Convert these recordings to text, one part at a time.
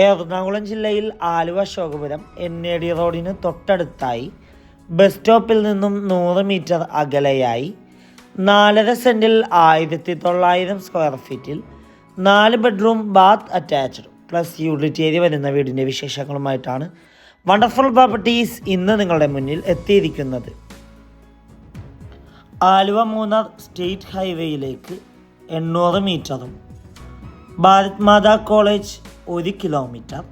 എറണാകുളം ജില്ലയിൽ Aluva Shokapuram N A D റോഡിന് തൊട്ടടുത്തായി ബസ് സ്റ്റോപ്പിൽ നിന്നും നൂറ് മീറ്റർ അകലെയായി നാലര സെന്റിൽ ആയിരത്തി തൊള്ളായിരം സ്ക്വയർ ഫീറ്റിൽ നാല് bedroom bath attached. Plus utility area വരുന്ന വീടിന്റെ വിശേഷങ്ങളുമായിട്ടാണ് വണ്ടർഫുൾ പ്രോപ്പർട്ടീസ് ഇന്ന് നിങ്ങളുടെ മുന്നിൽ എത്തിയിരിക്കുന്നത്. ആലുവ മൂന്നാർ സ്റ്റേറ്റ് ഹൈവേയിലേക്ക് എണ്ണൂറ് മീറ്ററും ഭാരത് മാതാ കോളേജ് ഒരു kilometre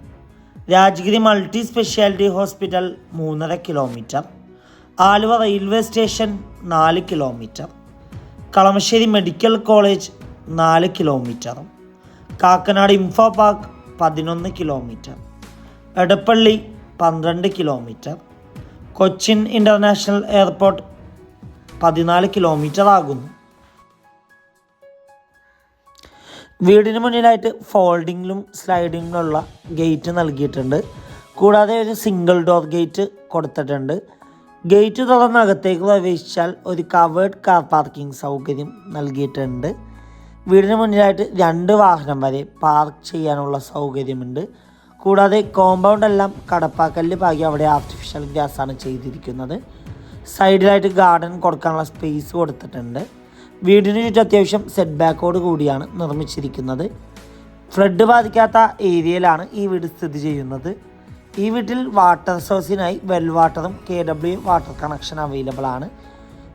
Rajagiri multi speciality hospital മൂന്നര കിലോമീറ്റർ ആലുവ റെയിൽവേ സ്റ്റേഷൻ നാല് കിലോമീറ്റർ കളമശ്ശേരി മെഡിക്കൽ കോളേജ് നാല് കിലോമീറ്റർ കാക്കനാട് ഇൻഫോ പാർക്ക് പതിനൊന്ന് കിലോമീറ്റർ എടപ്പള്ളി പന്ത്രണ്ട് കിലോമീറ്റർ കൊച്ചിൻ ഇന്റർനാഷണൽ എയർപോർട്ട് പതിനാല് കിലോമീറ്റർ ആകുന്നു. വീടിന് മുന്നിലായിട്ട് ഫോൾഡിങ്ങിലും സ്ലൈഡിങ്ങിലുള്ള ഗേറ്റ് നൽകിയിട്ടുണ്ട്. കൂടാതെ ഒരു സിംഗിൾ ഡോർ ഗേറ്റ് കൊടുത്തിട്ടുണ്ട്. ഗേറ്റ് തുറന്ന് അകത്തേക്ക് പ്രവേശിച്ചാൽ ഒരു കവേർഡ് കാർ പാർക്കിംഗ് സൗകര്യം നൽകിയിട്ടുണ്ട്. വീടിന് മുന്നിലായിട്ട് രണ്ട് വാഹനം വരെ പാർക്ക് ചെയ്യാനുള്ള സൗകര്യമുണ്ട്. കൂടാതെ കോമ്പൗണ്ട് എല്ലാം കടപ്പാക്കല്ല് പാകി അവിടെ ആർട്ടിഫിഷ്യൽ ഗ്യാസാണ് ചെയ്തിരിക്കുന്നത്. സൈഡിലായിട്ട് ഗാർഡൻ കൊടുക്കാനുള്ള സ്പേസ് കൊടുത്തിട്ടുണ്ട്. വീടിന് ചുറ്റും അത്യാവശ്യം സെറ്റ് ബാക്കോട് കൂടിയാണ് നിർമ്മിച്ചിരിക്കുന്നത്. ഫ്ലഡ് ബാധിക്കാത്ത ഏരിയയിലാണ് ഈ വീട് സ്ഥിതി ചെയ്യുന്നത്. ഈ വീട്ടിൽ വാട്ടർ സോഴ്സിനായി വെൽ വാട്ടറും K W water connection available ആണ്.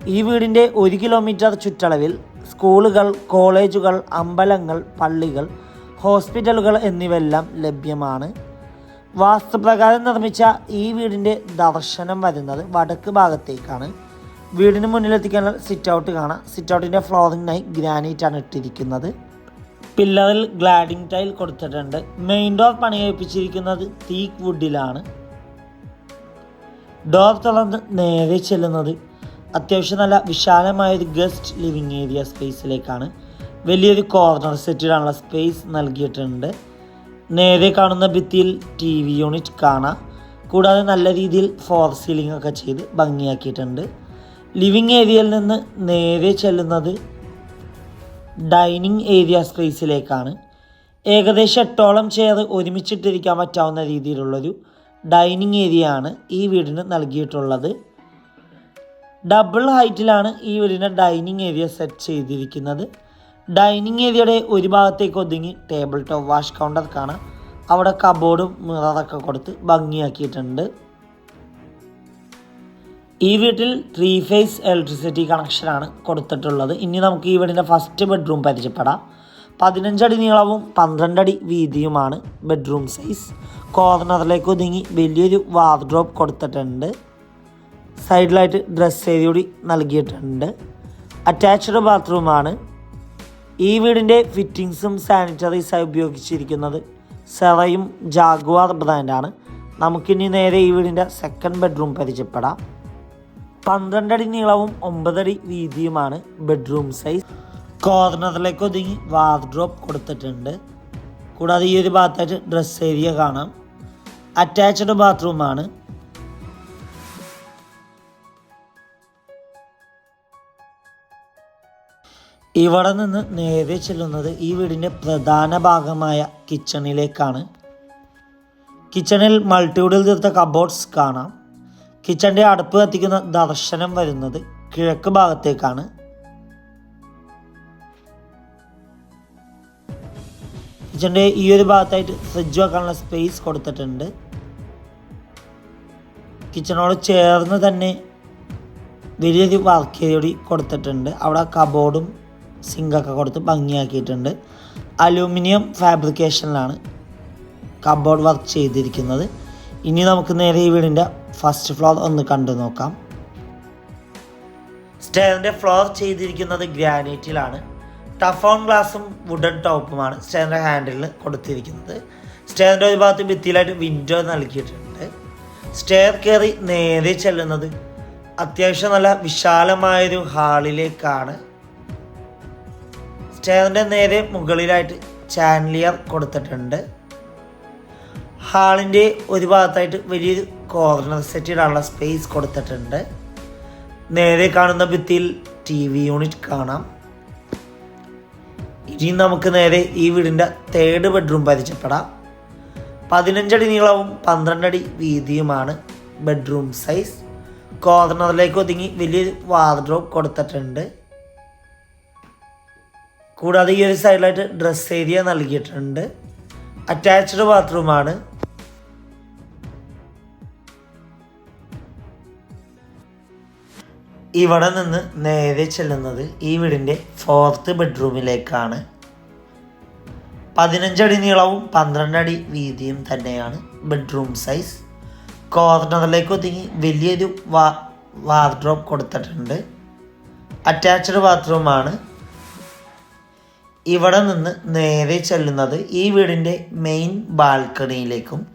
ഈ വീടിന്റെ ഒരു കിലോമീറ്റർ ചുറ്റളവിൽ സ്കൂളുകൾ കോളേജുകൾ അമ്പലങ്ങൾ പള്ളികൾ ഹോസ്പിറ്റലുകൾ എന്നിവയെല്ലാം ലഭ്യമാണ്. വാസ്തുപ്രകാരം നിർമ്മിച്ച ഈ വീടിന്റെ ദർശനം വരുന്നത് വടക്ക് ഭാഗത്തേക്കാണ്. വീടിന് മുന്നിലെത്തിക്കാനുള്ള സിറ്റ് ഔട്ട് കാണാം. സിറ്റ് ഔട്ടിന്റെ ഫ്ലോറിങ്ങിനായി ആണ് ഇട്ടിരിക്കുന്നത്. പില്ലറിൽ ഗ്ലാഡിംഗ് ടൈൽ കൊടുത്തിട്ടുണ്ട്. മെയിൻ ഡോർ പണി കഴിപ്പിച്ചിരിക്കുന്നത് തീക്ക് വുഡിലാണ് ഡോർ തുറന്ന് നേരെ ചെല്ലുന്നത് അത്യാവശ്യം നല്ല വിശാലമായ ഒരു ഗസ്റ്റ് ലിവിങ് ഏരിയ സ്പേസിലേക്കാണ് വലിയൊരു കോർണർ സെറ്റിലാണുള്ള സ്പേസ് നൽകിയിട്ടുണ്ട്. നേരെ കാണുന്ന ഭിത്തിയിൽ ടി വി യൂണിറ്റ് കാണാം. കൂടാതെ നല്ല രീതിയിൽ ഫോർ സീലിംഗ് ഒക്കെ ചെയ്ത് ഭംഗിയാക്കിയിട്ടുണ്ട്. ലിവിങ് ഏരിയയിൽ നിന്ന് നേരെ ചെല്ലുന്നത് ഡൈനിങ് ഏരിയ സ്പേസിലേക്കാണ്. ഏകദേശം എട്ടോളം ചെയർ ഒരുമിച്ചിട്ടിരിക്കാൻ പറ്റാവുന്ന രീതിയിലുള്ളൊരു ഡൈനിങ് ഏരിയ ആണ് ഈ വീടിന് നൽകിയിട്ടുള്ളത്. ഡബിൾ ഹൈറ്റിലാണ് ഈ വീടിന്റെ ഡൈനിങ് ഏരിയ സെറ്റ് ചെയ്തിരിക്കുന്നത്. ഡൈനിങ് ഏരിയയുടെ ഒരു ഭാഗത്തേക്ക് ഒതുങ്ങി ടേബിൾ ടോപ്പ് വാഷ് കൗണ്ടർ കാണാം. അവിടെ കബോർഡും മിററൊക്കെ കൊടുത്ത് ഭംഗിയാക്കിയിട്ടുണ്ട്. ഈ വീട്ടിൽ ത്രീ ഫേസ് ഇലക്ട്രിസിറ്റി കണക്ഷനാണ് കൊടുത്തിട്ടുള്ളത്. ഇനി നമുക്ക് ഈ വീടിന്റെ ഫസ്റ്റ് ബെഡ്റൂം പരിചയപ്പെടാം. പതിനഞ്ചടി നീളവും പന്ത്രണ്ടടി വീതിയുമാണ് ബെഡ്റൂം സൈസ് കോർണറിലേക്ക് ഒതുങ്ങി വലിയൊരു വാർഡ്രോബ് കൊടുത്തിട്ടുണ്ട്. സൈഡിലായിട്ട് ഡ്രസ്സ് ഏരിയ കൂടി നൽകിയിട്ടുണ്ട്. അറ്റാച്ച്ഡ് ബാത്റൂമാണ് ഈ വീടിന്റെ ഫിറ്റിങ്സും സാനിറ്ററീസായി ഉപയോഗിച്ചിരിക്കുന്നത് സെറയും ജാഗ്വാർ ബ്രാൻഡാണ്. നമുക്കിനി നേരെ ഈ വീടിന്റെ സെക്കൻഡ് ബെഡ്റൂം പരിചയപ്പെടാം. പന്ത്രണ്ടടി നീളവും ഒമ്പതടി വീതിയുമാണ് ബെഡ്റൂം സൈസ്. കോർണറിലേക്ക് ഒതുങ്ങി വാർഡ്രോപ്പ് കൊടുത്തിട്ടുണ്ട്. കൂടാതെ ഈ ഒരു ഭാഗത്തായിട്ട് ഡ്രസ് ഏരിയ കാണാം. അറ്റാച്ച്ഡ് ബാത്റൂമാണ്. ഇവിടെ നിന്ന് നേരെ ചെല്ലുന്നത് ഈ വീടിന്റെ പ്രധാന ഭാഗമായ കിച്ചണിലേക്കാണ്. കിച്ചണിൽ മൾട്ടിവുഡിൽ തീർത്ത കബോർഡ്സ് കാണാം. കിച്ചണിന്റെ അടുപ്പ് കത്തിക്കുന്ന ദർശനം വരുന്നത് കിഴക്ക് ഭാഗത്തേക്കാണ്. കിച്ചന്റെ ഈ ഒരു ഭാഗത്തായിട്ട് ഫ്രിഡ്ജ് വെക്കാനുള്ള സ്പേസ് കൊടുത്തിട്ടുണ്ട്. കിച്ചണോട് ചേർന്ന് തന്നെ വലിയൊരു വർക്ക് കൊടുത്തിട്ടുണ്ട്. അവിടെ കബോർഡും സിങ്കൊക്കെ കൊടുത്ത് ഭംഗിയാക്കിയിട്ടുണ്ട്. അലൂമിനിയം ഫാബ്രിക്കേഷനിലാണ് കബോർഡ് വർക്ക് ചെയ്തിരിക്കുന്നത്. ഇനി നമുക്ക് നേരെ ഈ വീടിന്റെ ഫസ്റ്റ് ഫ്ലോർ ഒന്ന് കണ്ടു നോക്കാം. സ്റ്റെയറിന്റെ ഫ്ലോർ ചെയ്തിരിക്കുന്നത് ഗ്രാനൈറ്റിലാണ് ടഫോൺ ഗ്ലാസും വുഡൻ ടോപ്പുമാണ് സ്റ്റെയറിന്റെ ഹാൻഡിലിന് കൊടുത്തിരിക്കുന്നത്. സ്റ്റെയറിന്റെ ഒരു ഭാഗത്ത് ഭിത്തിയിലായിട്ട് വിൻഡോ നൽകിയിട്ടുണ്ട്. സ്റ്റെയർ കയറി നേരെ ചെല്ലുന്നത് അത്യാവശ്യം നല്ല വിശാലമായൊരു ഹാളിലേക്കാണ് സ്റ്റെയറിന്റെ നേരെ മുകളിലായിട്ട് ചാൻലിയർ കൊടുത്തിട്ടുണ്ട്. ഹാളിന്റെ ഒരു ഭാഗത്തായിട്ട് വലിയൊരു കോർണർ സെറ്റ് സ്പേസ് കൊടുത്തിട്ടുണ്ട്. നേരെ കാണുന്ന ഭിത്തിയിൽ ടി വി യൂണിറ്റ് കാണാം. ഇനി നമുക്ക് നേരെ ഈ വീടിന്റെ തേർഡ് ബെഡ്റൂം പരിചയപ്പെടാം. പതിനഞ്ചടി നീളവും പന്ത്രണ്ടടി വീതിയുമാണ് ബെഡ്റൂം സൈസ് കോർണറിലേക്ക് ഒതുങ്ങി വലിയ വാർഡ്രോബ് കൊടുത്തിട്ടുണ്ട്. കൂടാതെ ഈ ഒരു സൈഡിലായിട്ട് ഡ്രസ് ഏരിയ നൽകിയിട്ടുണ്ട്. അറ്റാച്ച്ഡ് ബാത്റൂമാണ് ഇവിടെ നിന്ന് നേരെ ചെല്ലുന്നത് ഈ വീടിന്റെ ഫോർത്ത് ബെഡ്റൂമിലേക്കാണ് പതിനഞ്ചടി നീളവും പന്ത്രണ്ട് അടി വീതിയും തന്നെയാണ് ബെഡ്റൂം സൈസ് കോർണറിലേക്ക് ഒതുങ്ങി വലിയൊരു വാ വാർഡ്രോപ്പ് കൊടുത്തിട്ടുണ്ട്. അറ്റാച്ച്ഡ് ബാത്റൂമാണ് ഇവിടെ നിന്ന് നേരെ ചെല്ലുന്നത് ഈ വീടിന്റെ മെയിൻ ബാൽക്കണിയിലേക്കും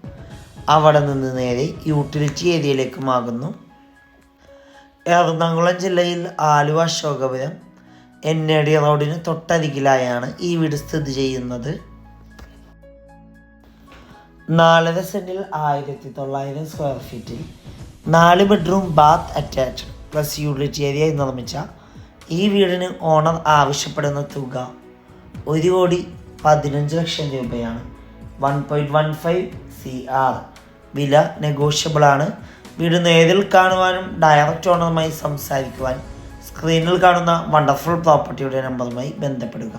അവിടെ നിന്ന് നേരെ യൂട്ടിലിറ്റി ഏരിയയിലേക്കുമാകുന്നു എറണാകുളം ജില്ലയിൽ Aluva Ashokapuram N A D റോഡിന് തൊട്ടരികിലായാണ് ഈ വീട് സ്ഥിതി ചെയ്യുന്നത്. നാലര സെന്റിൽ ആയിരത്തി തൊള്ളായിരം സ്ക്വയർ ഫീറ്റിൽ നാല് bedroom bath attached plus utility area നിർമ്മിച്ച ഈ വീടിന് ഓണർ ആവശ്യപ്പെടുന്ന തുക ഒരു കോടി പതിനഞ്ച് ലക്ഷം രൂപയാണ്. One point one five C R വില നെഗോഷ്യബിൾ ആണ് വീട് നേരിൽ കാണുവാനും ഡയറക്റ്റ് ഓണറുമായി സംസാരിക്കുവാൻ സ്ക്രീനിൽ കാണുന്ന വണ്ടർഫുൾ പ്രോപ്പർട്ടിയുടെ നമ്പറുമായി ബന്ധപ്പെടുക.